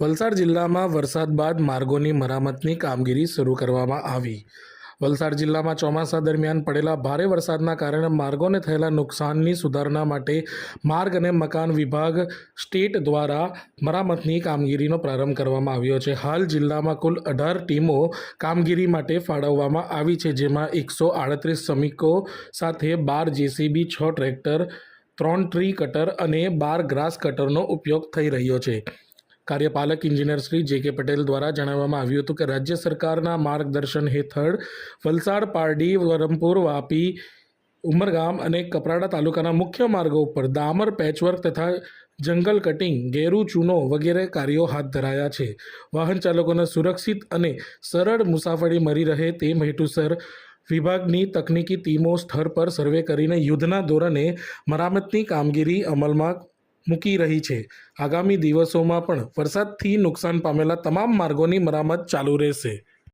વલસાડ જિલ્લામાં વરસાદ બાદ માર્ગોની મરામતની કામગીરી શરૂ કરવામાં આવી. વલસાડ જિલ્લામાં ચોમાસા દરમિયાન પડેલા ભારે વરસાદના કારણે માર્ગોને થયેલા નુકસાનની સુધારણા માટે માર્ગ અને મકાન વિભાગ સ્ટેટ દ્વારા મરામતની કામગીરીનો પ્રારંભ કરવામાં આવ્યો છે. હાલ જિલ્લામાં કુલ અઢાર ટીમો કામગીરી માટે ફાળવવામાં આવી છે, જેમાં એકસો આડત્રીસ શ્રમિકો સાથે બાર જેસીબી, છ ટ્રેક્ટર, ત્રણ ટ્રી કટર અને બાર ગ્રાસ કટરનો ઉપયોગ થઈ રહ્યો છે. કાર્યપાલક ઇન્જિનિયર શ્રી જે કે પટેલ દ્વારા જણાવવામાં આવ્યું હતું કે રાજ્ય સરકારના માર્ગદર્શન હેઠળ વલસાડ, પારડી, વરમપુર, વાપી, ઉમરગામ અને કપરાડા તાલુકાના મુખ્ય માર્ગો ઉપર દામર પેચવર્ક તથા જંગલ કટિંગ ગેરુ, ચૂનો વગેરે કાર્યો હાથ ધરાયા છે. વાહન ચાલકોને સુરક્ષિત અને સરળ મુસાફરી મળી રહે તે હેતુસર વિભાગની તકનીકી ટીમો સ્થળ પર સર્વે કરીને યુદ્ધના ધોરણે મરામતની કામગીરી અમલમાં મૂકી રહી છે. આગામી દિવસોમાં પણ વરસાદથી નુકસાન પામેલા તમામ માર્ગોની મરામત ચાલુ રહેશે.